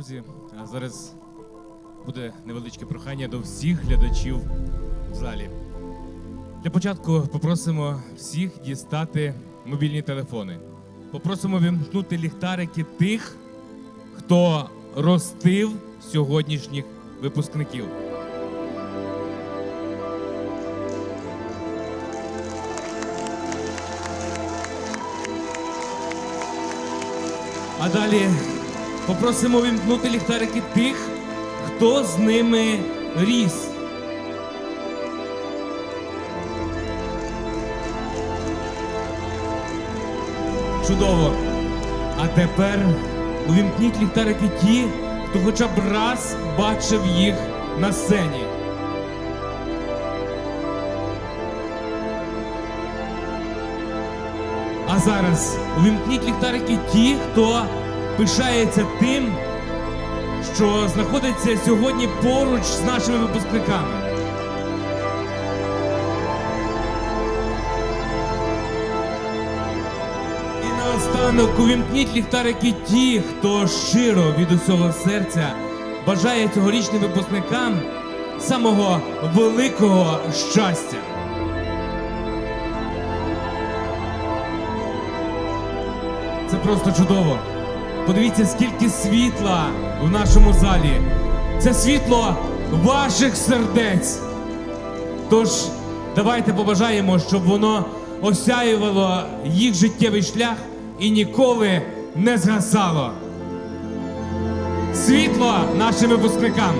Друзі, зараз буде невеличке прохання до всіх глядачів в залі. Для початку попросимо всіх дістати мобільні телефони. Попросимо вимкнути ліхтарики тих, хто ростив сьогоднішніх випускників. А далі попросимо вимкнути ліхтарики тих, хто з ними ріс. Чудово. А тепер увімкніть ліхтарики ті, хто хоча б раз бачив їх на сцені. А зараз увімкніть ліхтарики ті, хто пишається тим, що знаходиться сьогодні поруч з нашими випускниками. І наостанок увімкніть ліхтарики ті, хто щиро від усього серця бажає цьогорічним випускникам самого великого щастя. Це просто чудово. Подивіться, скільки світла в нашому залі. Це світло ваших сердець. Тож давайте побажаємо, щоб воно осяювало їх життєвий шлях і ніколи не згасало. Світло нашим випускникам!